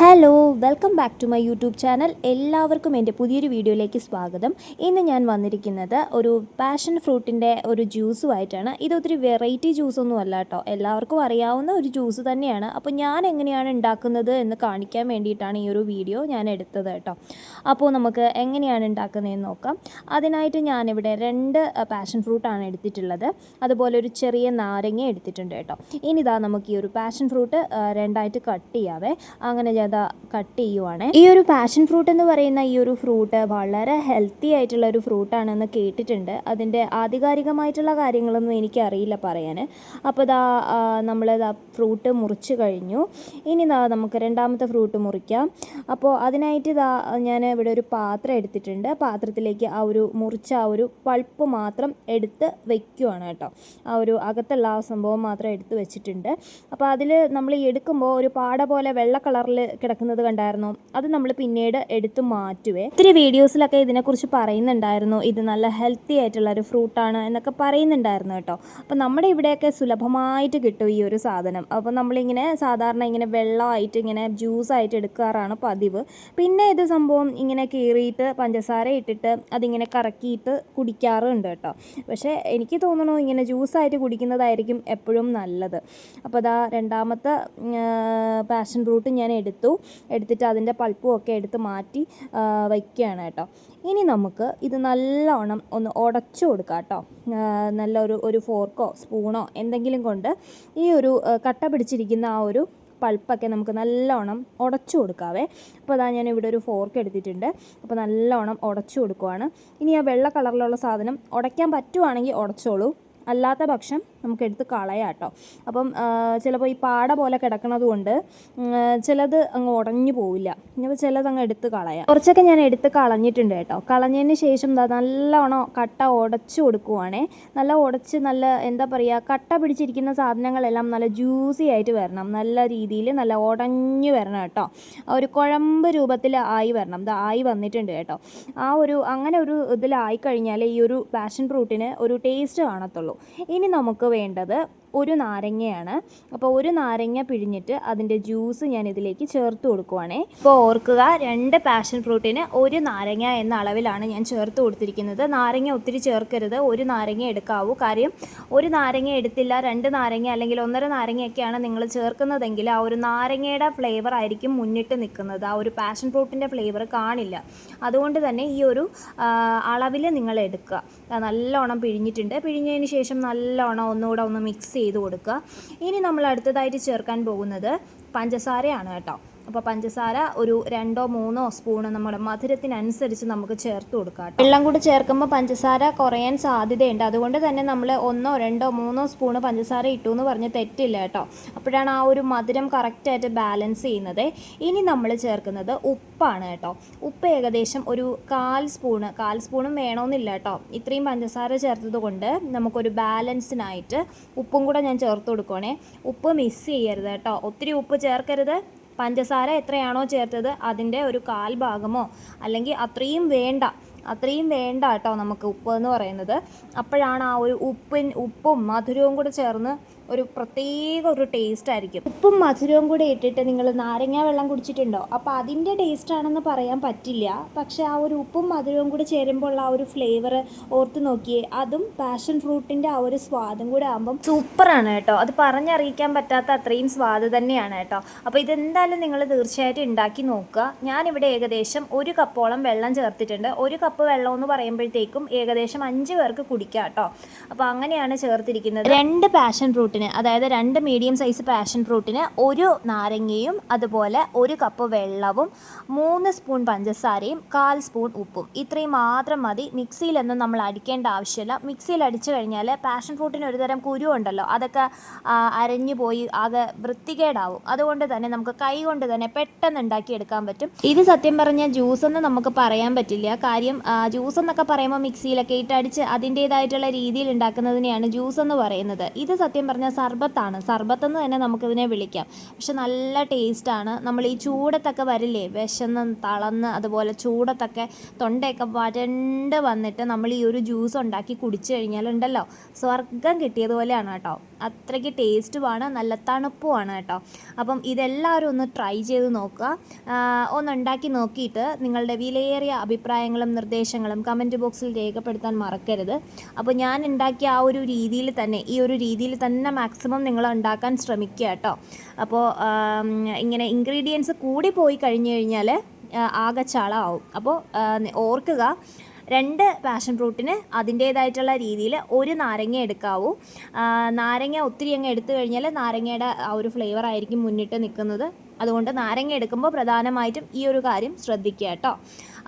Hello welcome back to my YouTube channel എല്ലാവർക്കും എന്റെ പുതിയൊരു വീഡിയോയിലേക്ക് സ്വാഗതം. ഇന്ന് ഞാൻ വന്നിരിക്കുന്നത് ഒരു പാഷൻ ഫ്രൂട്ടിന്റെ ഒരു ജ്യൂസുമായിട്ടാണ് ഇതൊത്തിരി വെറൈറ്റി ജ്യൂസൊന്നും അല്ല കേട്ടോ എല്ലാവർക്കും അറിയാവുന്ന ഒരു ജ്യൂസ് തന്നെയാണ്. അപ്പോൾ ഞാൻ എങ്ങനെയാണ് ഉണ്ടാക്കുന്നത് എന്ന് കാണിക്കാൻ വേണ്ടിയിട്ടാണ് ഈ ഒരു വീഡിയോ ഞാൻ എടുത്തത് കേട്ടോ അപ്പോൾ നമുക്ക് എങ്ങനെയാണ് ഉണ്ടാക്കുന്നതെന്ന് നോക്കാം. അതിനായിട്ട് ഞാനിവിടെ രണ്ട് പാഷൻ ഫ്രൂട്ടാണ് എടുത്തിട്ടുള്ളത്. അതുപോലെ ഒരു ചെറിയ നാരങ്ങ എടുത്തിട്ടുണ്ട് കേട്ടോ ഇനി ഇതാ നമുക്ക് ഈ ഒരു പാഷൻ ഫ്രൂട്ട് രണ്ടായിട്ട് കട്ട് ചെയ്യാവേ. അങ്ങനെ ഞാൻ കട്ട് ചെയ്യുവാണ്. ഈ ഒരു പാഷൻ ഫ്രൂട്ട് എന്ന് പറയുന്ന ഈ ഒരു ഫ്രൂട്ട് വളരെ ഹെൽത്തി ആയിട്ടുള്ള ഒരു ഫ്രൂട്ട് ആണെന്ന് കേട്ടിട്ടുണ്ട്. അതിന്റെ ആധികാരികമായിട്ടുള്ള കാര്യങ്ങളൊന്നും എനിക്ക് അറിയില്ല പറയാൻ. അപ്പോൾ ഇതാ നമ്മൾ ഫ്രൂട്ട് മുറിച്ച് കഴിഞ്ഞു. ഇനി ഇതാ നമുക്ക് രണ്ടാമത്തെ ഫ്രൂട്ട് മുറിക്കാം. അപ്പോൾ അതിനായിട്ട് ഇതാ ഞാൻ ഇവിടെ ഒരു പാത്രം എടുത്തിട്ടുണ്ട്. പാത്രത്തിലേക്ക് ആ ഒരു മുറിച്ച ആ ഒരു പൾപ്പ് മാത്രം എടുത്ത് വെക്കുവാണ് കേട്ടോ. ആ ഒരു അകത്തുള്ള ആ സംഭവം മാത്രം എടുത്ത് വെച്ചിട്ടുണ്ട്. അപ്പോൾ അതിൽ നമ്മൾ ഈ എടുക്കുമ്പോൾ ഒരു പാട പോലെ വെള്ള കളറിൽ കിടക്കുന്നത് കണ്ടായിരുന്നു? അത് നമ്മൾ പിന്നീട് എടുത്തു മാറ്റുവേ. ഒത്തിരി വീഡിയോസിലൊക്കെ ഇതിനെക്കുറിച്ച് പറയുന്നുണ്ടായിരുന്നു. ഇത് നല്ല ഹെൽത്തി ആയിട്ടുള്ള ഒരു ഫ്രൂട്ടാണ് എന്നൊക്കെ പറയുന്നുണ്ടായിരുന്നു കേട്ടോ. അപ്പോൾ നമ്മുടെ ഇവിടെയൊക്കെ സുലഭമായിട്ട് കിട്ടും ഈ ഒരു സാധനം. അപ്പോൾ നമ്മളിങ്ങനെ സാധാരണ ഇങ്ങനെ വെള്ളമായിട്ട് ഇങ്ങനെ ജ്യൂസായിട്ട് എടുക്കാറാണ് പതിവ്. പിന്നെ ഇത് സംഭവം ഇങ്ങനെ കീറിയിട്ട് പഞ്ചസാര ഇട്ടിട്ട് അതിങ്ങനെ കറക്കിയിട്ട് കുടിക്കാറുണ്ട് കേട്ടോ. പക്ഷേ എനിക്ക് തോന്നുന്നു ഇങ്ങനെ ജ്യൂസായിട്ട് കുടിക്കുന്നതായിരിക്കും എപ്പോഴും നല്ലത്. അപ്പോൾ അതാ രണ്ടാമത്തെ പാഷൻ ഫ്രൂട്ട് ഞാൻ എടുത്തു. എടുത്തിട്ട് അതിന്റെ പൾപ്പും ഒക്കെ എടുത്ത് മാറ്റി വയ്ക്കുകയാണ് കേട്ടോ. ഇനി നമുക്ക് ഇത് നല്ലോണം ഒന്ന് ഉടച്ചു കൊടുക്കാം കേട്ടോ. നല്ല ഒരു ഒരു ഫോർക്കോ സ്പൂണോ എന്തെങ്കിലും കൊണ്ട് ഈ ഒരു കട്ട പിടിച്ചിരിക്കുന്ന ആ ഒരു പൾപ്പൊക്കെ നമുക്ക് നല്ലോണം ഉടച്ചു കൊടുക്കാവേ. അപ്പോൾ അതാ ഞാൻ ഇവിടെ ഒരു ഫോർക്ക് എടുത്തിട്ടുണ്ട്. അപ്പോൾ നല്ലോണം ഉടച്ചു കൊടുക്കുവാണ്. ഇനി ആ വെള്ള കളറിലുള്ള സാധനം ഉടയ്ക്കാൻ പറ്റുവാണെങ്കിൽ ഉടച്ചോളൂ. അല്ലാത്ത പക്ഷം നമുക്ക് എടുത്ത് കളയാം കേട്ടോ അപ്പം ചിലപ്പോൾ ഈ പാട പോലെ കിടക്കണത് കൊണ്ട് ചിലത് അങ്ങ് ഉടഞ്ഞു പോവില്ല. അപ്പോൾ ചിലത് അങ്ങ് എടുത്ത് കളയാം. കുറച്ചൊക്കെ ഞാൻ എടുത്ത് കളഞ്ഞിട്ടുണ്ട് കേട്ടോ. കളഞ്ഞതിന് ശേഷം നല്ലോണം കട്ട ഉടച്ചു കൊടുക്കുവാണേ. നല്ല ഉടച്ച് നല്ല എന്താ പറയുക കട്ട പിടിച്ചിരിക്കുന്ന സാധനങ്ങളെല്ലാം നല്ല ജ്യൂസി ആയിട്ട് വരണം. നല്ല രീതിയിൽ നല്ല ഉടഞ്ഞു വരണം കേട്ടോ. ഒരു കുഴമ്പ് രൂപത്തിൽ ആയി വരണം. ഇത് ആയി വന്നിട്ടുണ്ട് കേട്ടോ. ആ ഒരു അങ്ങനെ ഒരു ഇതിലായി കഴിഞ്ഞാൽ ഈ ഒരു പാഷൻ ഫ്രൂട്ടിന് ഒരു ടേസ്റ്റ് കാണത്തുള്ളൂ. ഇനി നമുക്ക് വേണ്ടത് ഒരു നാരങ്ങയാണ്. അപ്പോൾ ഒരു നാരങ്ങ പിഴിഞ്ഞിട്ട് അതിന്റെ ജ്യൂസ് ഞാൻ ഇതിലേക്ക് ചേർത്ത് കൊടുക്കുവാണേ. ഇപ്പോൾ ഓർക്കുക രണ്ട് പാഷൻ ഫ്രൂട്ടിന് ഒരു നാരങ്ങ എന്ന അളവിലാണ് ഞാൻ ചേർത്ത് കൊടുത്തിരിക്കുന്നത്. നാരങ്ങ ഒത്തിരി ചേർക്കരുത് ഒരു നാരങ്ങ എടുക്കാവൂ. കാര്യം ഒരു നാരങ്ങ എടുത്തില്ല രണ്ട് നാരങ്ങ അല്ലെങ്കിൽ ഒന്നര നാരങ്ങയൊക്കെയാണ് നിങ്ങൾ ചേർക്കുന്നതെങ്കിൽ ആ ഒരു നാരങ്ങയുടെ ഫ്ലേവർ ആയിരിക്കും മുന്നിട്ട് നിൽക്കുന്നത്. ആ ഒരു പാഷൻ ഫ്രൂട്ടിന്റെ ഫ്ലേവർ കാണില്ല. അതുകൊണ്ട് തന്നെ ഈ ഒരു അളവിൽ നിങ്ങൾ എടുക്കുക. നല്ലോണം പിഴിഞ്ഞിട്ടുണ്ട്. പിഴിഞ്ഞതിന് ശേഷം നല്ലോണം ഒന്നുകൂടെ ഒന്ന് മിക്സ് ചെയ്ത് കൊടുക്കുക. ഇനി നമ്മൾ അടുത്തതായിട്ട് ചേർക്കാൻ പോകുന്നത് പഞ്ചസാരയാണ് കേട്ടോ. അപ്പോൾ പഞ്ചസാര ഒരു രണ്ടോ മൂന്നോ സ്പൂണ് നമ്മുടെ മധുരത്തിനനുസരിച്ച് നമുക്ക് ചേർത്ത് കൊടുക്കാം വെള്ളം കൂടി ചേർക്കുമ്പോൾ പഞ്ചസാര കുറയാൻ സാധ്യതയുണ്ട്. അതുകൊണ്ട് തന്നെ നമ്മൾ ഒന്നോ രണ്ടോ മൂന്നോ സ്പൂണ് പഞ്ചസാര ഇട്ടു എന്ന് പറഞ്ഞ് തെറ്റില്ല കേട്ടോ. അപ്പോഴാണ് ആ ഒരു മധുരം കറക്റ്റായിട്ട് ബാലൻസ് ചെയ്യുന്നത്. ഇനി നമ്മൾ ചേർക്കുന്നത് ഉപ്പാണ് കേട്ടോ. ഉപ്പ് ഏകദേശം ഒരു കാൽ സ്പൂണ് കാൽ സ്പൂണും വേണമെന്നില്ല കേട്ടോ. ഇത്രയും പഞ്ചസാര ചേർത്തത് കൊണ്ട് നമുക്കൊരു ബാലൻസിനായിട്ട് ഉപ്പും കൂടെ ഞാൻ ചേർത്ത് കൊടുക്കണേ ഉപ്പ് മിസ് ചെയ്യരുത് കേട്ടോ. ഒത്തിരി ഉപ്പ് ചേർക്കരുത്. പഞ്ചസാര എത്രയാണോ ചേർത്തത് അതിന്റെ ഒരു കാൽ ഭാഗമോ അല്ലെങ്കിൽ അത്രയും വേണ്ട അത്രയും വേണ്ട കേട്ടോ നമുക്ക് ഉപ്പ് എന്ന് പറയുന്നത്. അപ്പോഴാണ് ആ ഒരു ഉപ്പിൻ ഉപ്പും മധുരവും കൂടെ ചേർന്ന് ഒരു പ്രത്യേക ഒരു ടേസ്റ്റ് ആയിരിക്കും. ഉപ്പും മധുരവും കൂടെ ഇട്ടിട്ട് നിങ്ങൾ നാരങ്ങ വെള്ളം കുടിച്ചിട്ടുണ്ടോ? അപ്പോൾ അതിന്റെ ടേസ്റ്റ് ആണെന്ന് പറയാൻ പറ്റില്ല. പക്ഷേ ആ ഒരു ഉപ്പും മധുരവും കൂടെ ചേരുമ്പോൾ ആ ഒരു ഫ്ലേവർ ഓർത്ത് നോക്കിയേ അതും പാഷൻ ഫ്രൂട്ടിന്റെ ആ ഒരു സ്വാദും കൂടെ ആകുമ്പം സൂപ്പറാണ് കേട്ടോ. അത് പറഞ്ഞറിയിക്കാൻ പറ്റാത്ത അത്രയും സ്വാദ് തന്നെയാണ് കേട്ടോ. അപ്പോൾ ഇതെന്തായാലും നിങ്ങൾ തീർച്ചയായിട്ടും ഉണ്ടാക്കി നോക്കുക. ഞാനിവിടെ ഏകദേശം ഒരു കപ്പോളം വെള്ളം ചേർത്തിട്ടുണ്ട്. ഒരു കപ്പ് വെള്ളം എന്ന് പറയുമ്പോഴത്തേക്കും ഏകദേശം അഞ്ച് പേർക്ക് കുടിക്കാം കേട്ടോ. അപ്പോൾ അങ്ങനെയാണ് ചേർത്തിരിക്കുന്നത്. രണ്ട് പാഷൻ ഫ്രൂട്ട് ഫ്രൂട്ടിന് അതായത് രണ്ട് മീഡിയം സൈസ് പാഷൻ ഫ്രൂട്ടിന് ഒരു നാരങ്ങയും അതുപോലെ ഒരു കപ്പ് വെള്ളവും മൂന്ന് സ്പൂൺ പഞ്ചസാരയും കാൽ സ്പൂൺ ഉപ്പും. ഇത്രയും മാത്രം മതി. മിക്സിയിലൊന്നും നമ്മൾ അടിക്കേണ്ട ആവശ്യമില്ല. മിക്സിയിൽ അടിച്ചു കഴിഞ്ഞാൽ പാഷൻ ഫ്രൂട്ടിന് ഒരു തരം കുരു ഉണ്ടല്ലോ. അതൊക്കെ അരഞ്ഞു പോയി ആകെ വൃത്തികേടാവും. അതുകൊണ്ട് തന്നെ നമുക്ക് കൈ കൊണ്ട് തന്നെ പെട്ടെന്ന് ഉണ്ടാക്കിയെടുക്കാൻ പറ്റും. ഇത് സത്യം പറഞ്ഞാൽ ജ്യൂസ് എന്ന് നമുക്ക് പറയാൻ പറ്റില്ല. കാര്യം ജ്യൂസ് എന്നൊക്കെ പറയുമ്പോൾ മിക്സിയിലൊക്കെ ഇട്ടടിച്ച് അതിന്റേതായിട്ടുള്ള രീതിയിൽ ഉണ്ടാക്കുന്നതിനെയാണ് ജ്യൂസ് എന്ന് പറയുന്നത്. ഇത് സത്യം പറഞ്ഞാൽ സർബത്താണ്. സർബത്തെന്ന് തന്നെ നമുക്കിതിനെ വിളിക്കാം. പക്ഷെ നല്ല ടേസ്റ്റാണ് നമ്മൾ ഈ ചൂടത്തൊക്കെ വരില്ലേ? വിശന്ന് തളന്ന് അതുപോലെ ചൂടത്തൊക്കെ തൊണ്ടയൊക്കെ വരണ്ട് വന്നിട്ട് നമ്മൾ ഈ ഒരു ജ്യൂസ് ഉണ്ടാക്കി കുടിച്ചു കഴിഞ്ഞാലുണ്ടല്ലോ സ്വർഗം കിട്ടിയതുപോലെയാണ് കേട്ടോ. അത്രയ്ക്ക് ടേസ്റ്റുമാണ് നല്ല തണുപ്പുമാണ് കേട്ടോ. അപ്പം ഇതെല്ലാവരും ഒന്ന് ട്രൈ ചെയ്ത് നോക്കുക. ഒന്ന് ഉണ്ടാക്കി നോക്കിയിട്ട് നിങ്ങളുടെ വിലയേറിയ അഭിപ്രായങ്ങളും നിർദ്ദേശങ്ങളും കമന്റ് ബോക്സിൽ രേഖപ്പെടുത്താൻ മറക്കരുത്. അപ്പോൾ ഞാൻ ഉണ്ടാക്കിയ ആ ഒരു രീതിയിൽ തന്നെ ഈ ഒരു രീതിയിൽ തന്നെ മാക്സിമം നിങ്ങൾ ഉണ്ടാക്കാൻ ശ്രമിക്കുക കേട്ടോ. അപ്പോൾ ഇങ്ങനെ ഇൻഗ്രീഡിയൻസ് കൂടി പോയി കഴിഞ്ഞു കഴിഞ്ഞാൽ ആകെ ചളമാവും അപ്പോൾ ഓർക്കുക രണ്ട് പാഷൻ ഫ്രൂട്ടിന് അതിന്റേതായിട്ടുള്ള രീതിയിൽ ഒരു നാരങ്ങ എടുക്കാവൂ. നാരങ്ങ ഒത്തിരി അങ്ങ് എടുത്തു കഴിഞ്ഞാൽ നാരങ്ങയുടെ ആ ഒരു ഫ്ലേവർ ആയിരിക്കും മുന്നിട്ട് നിൽക്കുന്നത്. അതുകൊണ്ട് നാരങ്ങ എടുക്കുമ്പോൾ പ്രധാനമായിട്ടും ഈ ഒരു കാര്യം ശ്രദ്ധിക്കുക കേട്ടോ.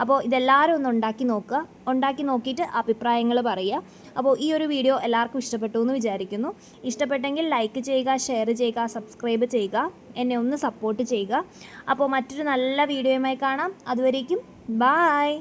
അപ്പോൾ ഇതെല്ലാവരും ഒന്ന് ഉണ്ടാക്കി നോക്കുക. ഉണ്ടാക്കി നോക്കിയിട്ട് അഭിപ്രായങ്ങൾ പറയുക. അപ്പോൾ ഈ ഒരു വീഡിയോ എല്ലാവർക്കും ഇഷ്ടപ്പെട്ടു എന്ന് വിചാരിക്കുന്നു. ഇഷ്ടപ്പെട്ടെങ്കിൽ ലൈക്ക് ചെയ്യുക ഷെയർ ചെയ്യുക സബ്സ്ക്രൈബ് ചെയ്യുക. എന്നെ ഒന്ന് സപ്പോർട്ട് ചെയ്യുക. അപ്പോൾ മറ്റൊരു നല്ല വീഡിയോയുമായി കാണാം. അതുവരേക്കും ബായ്